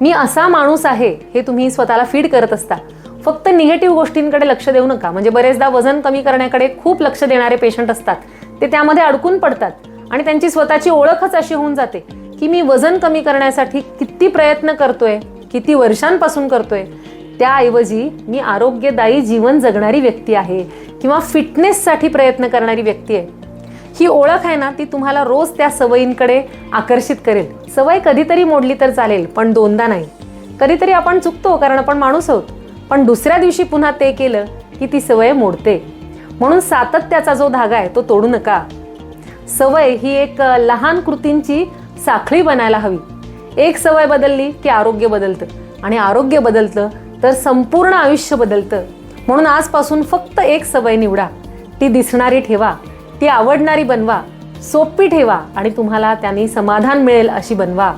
मी असा माणूस आहे हे तुम्ही स्वतःला फीड करत असता. फक्त निगेटिव्ह गोष्टींकडे लक्ष देऊ नका. म्हणजे बरेचदा वजन कमी करण्याकडे खूप लक्ष देणारे पेशंट असतात. ते त्यामध्ये अडकून पडतात आणि त्यांची स्वतःची ओळखच अशी होऊन जाते की मी वजन कमी करण्यासाठी किती प्रयत्न करतोय किती वर्षांपासून करतोय. त्याऐवजी मी आरोग्यदायी जीवन जगणारी व्यक्ती आहे किंवा फिटनेससाठी प्रयत्न करणारी व्यक्ती आहे. ही ओळख आहे ना ती तुम्हाला रोज त्या सवयींकडे आकर्षित करेल. सवय कधीतरी मोडली तर चालेल पण दोनदा नाही. कधीतरी आपण चुकतो कारण आपण माणूस आहोत. पण दुसऱ्या दिवशी पुन्हा ते केलं की ती सवय मोडते. म्हणून सातत्याचा जो धागा आहे तो तोडू नका. सवय ही एक लहान कृतींची साखळी बनायला हवी. एक सवय बदलली की आरोग्य बदलतं. आणि आरोग्य बदलतं तर संपूर्ण आयुष्य बदलतं. म्हणून आजपासून फक्त एक सवय निवडा. ती दिसणारी ठेवा. ती आवडणारी बनवा सोपी ठेवा आणि तुम्हाला त्यांनी समाधान मिळेल अशी बनवा.